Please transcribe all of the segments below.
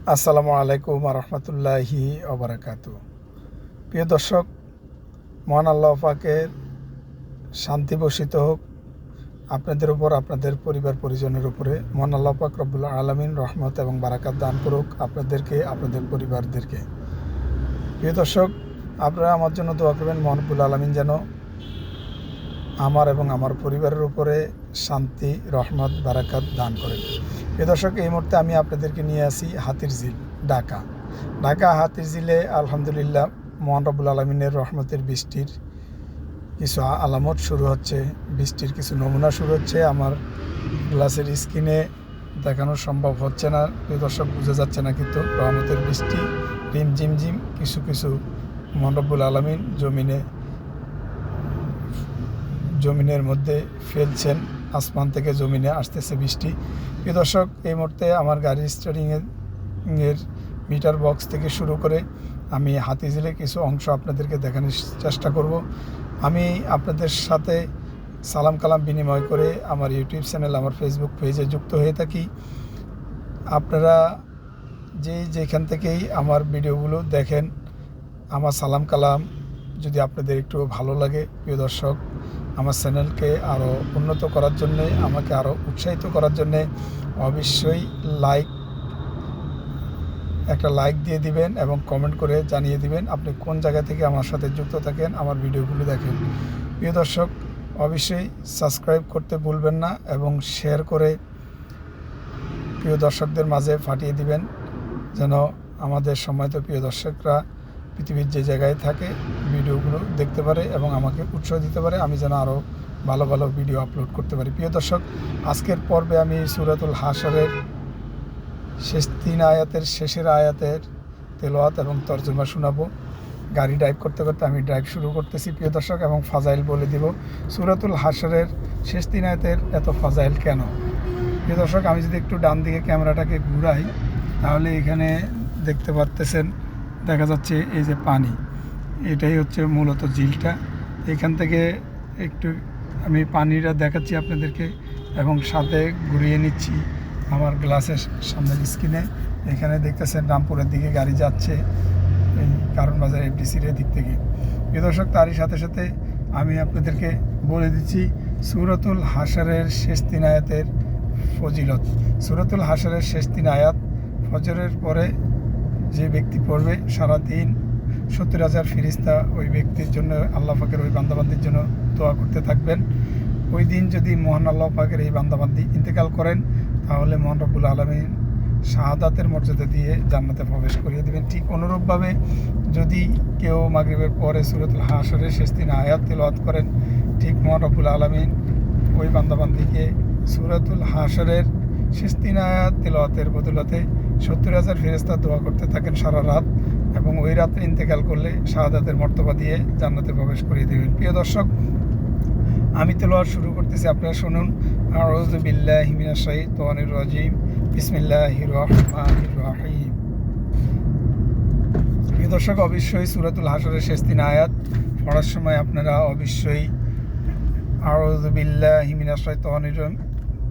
আসসালামু আলাইকুম রহমতুল্লাহি অবরাকাত প্রিয় দর্শক, মহান আল্লাহ পাকের শান্তি বসিত হোক। আপনাদের উপর, আপনাদের পরিবার, পরিজনের উপরে মহান আল্লাহ পাক রব্বুল আলমিন রহমত এবং বারাকাত দান করুক আপনাদেরকে, আপনাদের পরিবারদেরকে। প্রিয় দর্শক, আপনারা আমার জন্য দোয়া করবেন মহানবুল আলমিন যেন আমার এবং আমার পরিবারের উপরে শান্তি, রহমত, বারাকাত দান করেন প্রিয় দর্শক, এই মুহূর্তে আমি আপনাদেরকে নিয়ে আসি হাতির ঝিল, ঢাকা। ঢাকা হাতির ঝিলে আলহামদুলিল্লাহ মোহান রবুল আলমিনের রহমতের বৃষ্টির কিছু আলামত শুরু হচ্ছে, বৃষ্টির কিছু নমুনা শুরু হচ্ছে। আমার গ্লাসের স্ক্রিনে দেখানো সম্ভব হচ্ছে না, প্রিয় দর্শক, বোঝা যাচ্ছে না কিন্তু রহমতের বৃষ্টি, রিম জিম জিম কিছু কিছু মোহান রব্বুল আলমিন জমিনে, জমিনের মধ্যে ফেলছেন। আসমান থেকে জমিনে আসতেছে বৃষ্টি। প্রিয় দর্শক, এই মুহূর্তে আমার গাড়ির স্টারিংয়ের মিটার বক্স থেকে শুরু করে আমি হাতিঝিলে কিছু অংশ আপনাদেরকে দেখানোর চেষ্টা করব। আমি আপনাদের সাথে সালাম কালাম বিনিময় করে আমার ইউটিউব চ্যানেল, আমার ফেসবুক পেজে যুক্ত হয়ে থাকি। আপনারা যে যেখান থেকেই আমার ভিডিওগুলো দেখেন, আমার সালাম কালাম যদি আপনাদের একটু ভালো লাগে, প্রিয় দর্শক। আমার চ্যানেলকে আরও উন্নত করার জন্যে, আমাকে আরও উৎসাহিত করার জন্যে অবশ্যই লাইক একটা লাইক দিয়ে দিবেন এবং কমেন্ট করে জানিয়ে দিবেন আপনি কোন জায়গা থেকে আমার সাথে যুক্ত থাকেন, আমার ভিডিওগুলো দেখেন। প্রিয় দর্শক, অবশ্যই সাবস্ক্রাইব করতে ভুলবেন না এবং শেয়ার করে প্রিয় দর্শকদের মাঝে ফাটিয়ে দিবেন, যেন আমাদের সময়ত প্রিয় দর্শকরা পৃথিবীর যে জায়গায় থাকে ভিডিওগুলো দেখতে পারে এবং আমাকে উৎসাহ দিতে পারে। আমি যেন আরও ভালো ভালো ভিডিও আপলোড করতে পারি। প্রিয় দর্শক, আজকের পর্বে আমি সুরাতুল হাসরের শেষ তিন আয়াতের শেষের আয়াতের তেলোয়াত এবং তর্জমা শোনাবো। গাড়ি ড্রাইভ করতে করতে আমি ড্রাইভ শুরু করতেছি, প্রিয় দর্শক, এবং ফাজাইল বলে দিব, সুরাতুল হাসরের শেষ তিন আয়াতের এত ফাজাইল কেন? প্রিয় দর্শক, আমি যদি একটু ডান দিকে ক্যামেরাটাকে ঘুরাই, তাহলে এখানে দেখতে পারতেছেন, দেখা যাচ্ছে এই যে পানি। এটাই হচ্ছে মূলত ঝিলটা। এখান থেকে একটু আমি পানিটা দেখাচ্ছি আপনাদেরকে এবং সাথে ঘুরিয়ে নিচ্ছি আমার গ্লাসের সামনের স্ক্রিনে। এখানে দেখতেছেন রামপুরের দিকে গাড়ি যাচ্ছে এই কারণ বাজার এফডিসির দিক থেকে। প্রিয় দর্শক, তারই সাথে সাথে আমি আপনাদেরকে বলে দিচ্ছি, সুরতুল হাসারের শেষ তিন আয়াতের ফজিলত। সুরতুল হাসারের শেষ তিন আয়াত ফজরের পরে যে ব্যক্তি পড়বে সারাদিন সত্তর হাজার ফিরিস্তা ওই ব্যক্তির জন্য, আল্লাহ পাকের ওই বান্দাবান্দির জন্য দোয়া করতে থাকবেন। ওই দিন যদি মহান আল্লাহ পাকের এই বান্দাবান্দি ইন্তেকাল করেন, তাহলে মহান রব্বুল আলমিন শাহাদাতের মর্যাদা দিয়ে জান্নাতে প্রবেশ করিয়ে দেবেন। ঠিক অনুরূপভাবে যদি কেউ মাগরিবের পরে সুরতুল হাসরের শেষ দিন আয়াত তেলাওয়াত করেন, ঠিক মহান রব্বুল আলমিন ওই বান্দাবান্দিকে সুরাতুল হাসরের শেষ তিন আয়াত তেলাওয়াতের বদলতে সত্তর হাজার ফেরেস্তা দোয়া করতে থাকেন সারা রাত। এবং ওই রাত্রে ইন্তেকাল করলে শাহাদাতের মর্তবা দিয়ে জান্নাতে প্রবেশ করিয়ে দেবেন। প্রিয় দর্শক, আমি তেলোয়ার শুরু করতেছি। আপনারা শুনুন, আউযু বিল্লাহি মিনাশ শাইতানির রাজিম। বিসমিল্লাহির রহমানির রহিম। প্রিয় দর্শক, অবশ্যই সুরাতুল হাসরের শেষ তিন আয়াত পড়ার সময় আপনারা অবশ্যই আউযু বিল্লাহি মিনাশ শাইতানির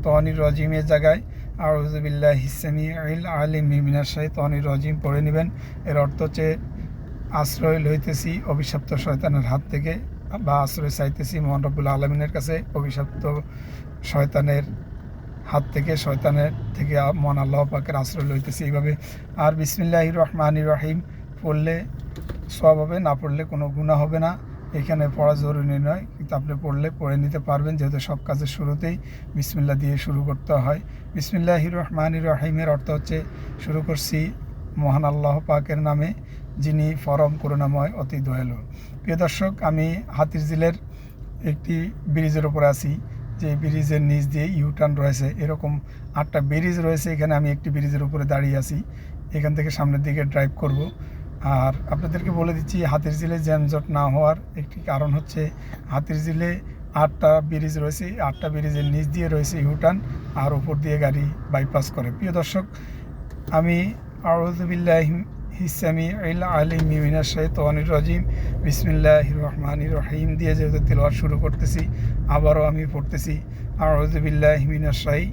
তহনির রজিমের জায়গায় আউজুবিল্লাহ হিসামি আইল আলিম মিমিনার শাহী তহনির রজিম। পড়ে নেবেন। এর অর্থ হচ্ছে, আশ্রয় লইতেছি অভিশপ্ত শয়তানের হাত থেকে, বা আশ্রয় চাইতেছি মোহান রব্বুল আলমিনের কাছে অভিশপ্ত শয়তানের হাত থেকে, শয়তানের থেকে মন আল্লাহ পাকের আশ্রয় লইতেছি এইভাবে। আর বিসমিল্লাহ রহমানির রহিম, পড়লে সব হবে, না পড়লে কোনো গুণা হবে না। এখানে পড়া জরুরি নয়, কিন্তু আপনি পড়লে পড়ে নিতে পারবেন, যেহেতু সব কাজের শুরুতেই বিসমিল্লা দিয়ে শুরু করতে হয়। বিসমিল্লাহ রহমান রহিমের অর্থ হচ্ছে, শুরু করছি মহান আল্লাহ পাকের নামে, যিনি ফরম করুণাময়, অতি দয়ালু। প্রিয় দর্শক, আমি হাতির জিলের একটি ব্রিজের ওপরে আছি, যে ব্রিজের নিচ দিয়ে ইউটার্ন রয়েছে। এরকম আটটা ব্রিজ রয়েছে, এখানে আমি একটি ব্রিজের উপরে দাঁড়িয়ে আছি। এখান থেকে সামনের দিকে ড্রাইভ করব। আর আপনাদেরকে বলে দিচ্ছি, হাতির জিলে জ্যামজট না হওয়ার একটি কারণ হচ্ছে হাতির জিলে আটটা ব্রিজ রয়েছে, আটটা ব্রিজের নিচ দিয়ে রয়েছে ইউটার্ন আর উপর দিয়ে গাড়ি বাইপাস করে। প্রিয় দর্শক, আমি আউজবিল্লাহ হিসামি আলিম মিমিনা শাহিদ তোয়ানির রাজিম। বিসমিল্লাহ রহমান রহিম দিয়ে যেহেতু তেলোয়ার শুরু করতেছি, আবারও আমি পড়তেছি আউজবিল্লাহ মিনা শাহি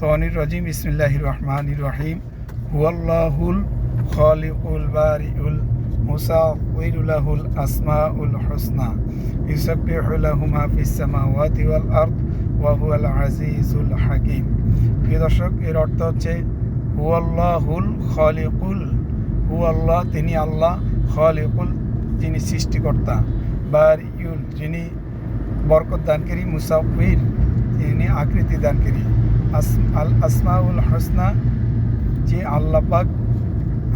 তোয়ানির রাজিম। বিসমিল্লাহ রহমান রহিম। হুয়াল্লাহুল খালিকুল বারিউল মুসাউইরু লাহুল আসমাউল হুসনা, ইউসাব্বিহু লাহু মা ফিস সামাওয়াতি ওয়াল আরদ ওয়া হুয়াল আজিজুল হাকিম। প্রিয় দর্শক, এর অর্থ হচ্ছে, হুয়াল্লাহুল খালিকুল হুয়াল্লাহ তিনি আল্লাহ, খালিকুল যিনি সৃষ্টিকর্তা, বারিউল যিনি বরকত দানকারী মুসাফির তিনি আকৃতি দানকারী। আস, আল, আসমাউল হোসনা, যে আল্লাহ পাক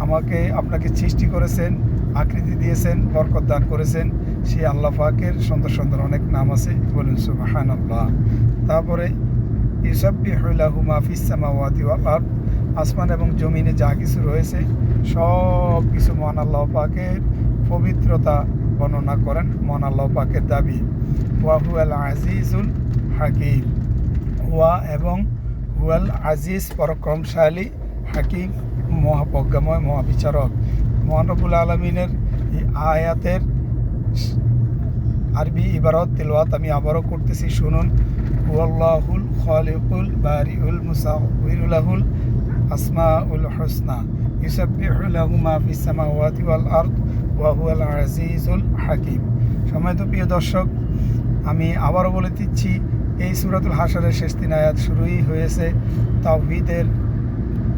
আমাকে আপনাকে সৃষ্টি করেছেন, আকৃতি দিয়েছেন, বরকত দান করেছেন। সেই আল্লাহ পাকের সুন্দর সুন্দর অনেক নাম আছে। বলুন সুবাহান আল্লাহ তারপরে ইউসাব্বিহুল্লাহু মাফিস সামাওয়াতি ওয়াল আসমান এবং জমিনে যা কিছু রয়েছে, সব কিছু মহান আল্লাহ পাকের পবিত্রতা বর্ণনা করেন মহান আল্লাহ পাকের দাবি। ওয়াহু আল আজিজুল হাকিম। ওয়া এবং হুয়াল আজিজ পরাক্রমশালী হাকিম। মহাপ্রজ্ঞাময় মহাবিচারক মহানবুল আলমিনের এই আয়াতের আরবি ইবারত তেলোয়াত আমি আবারও করতেছি। শুনুন, হুয়াল্লাহুল খালিকুল বারিউল মুসাউলাহুল আসমাউল হোসনা, ইউসাব্বিহু লাহু মা ফিস সামাওয়াতি ওয়াল আরদ ওয়া হুয়াল আজিজুল হাকিম। সময়ত প্রিয় দর্শক, আমি আবারও বলে দিচ্ছি, এই সুরাতুল হাসারের শেষ তিন আয়াত শুরুই হয়েছে তাওহীদের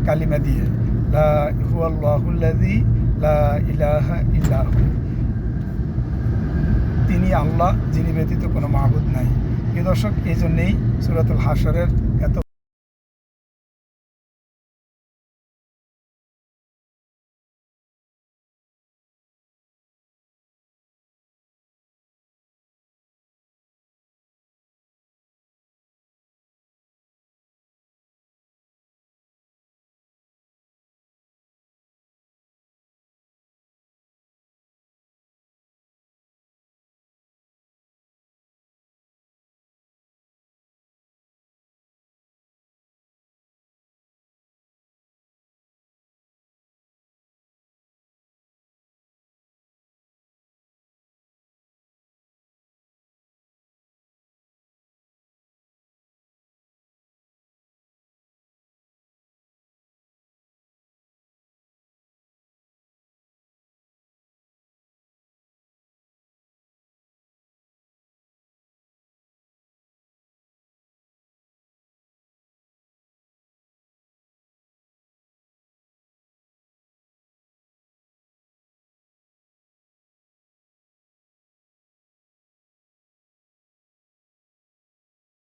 কালিমা দিয়ে। লা তিনি আল্লাহ যিনি ব্যতীত কোনো মাহবুদ নাই। এ দর্শক এই জন্যেই সুরাতুল হাসরের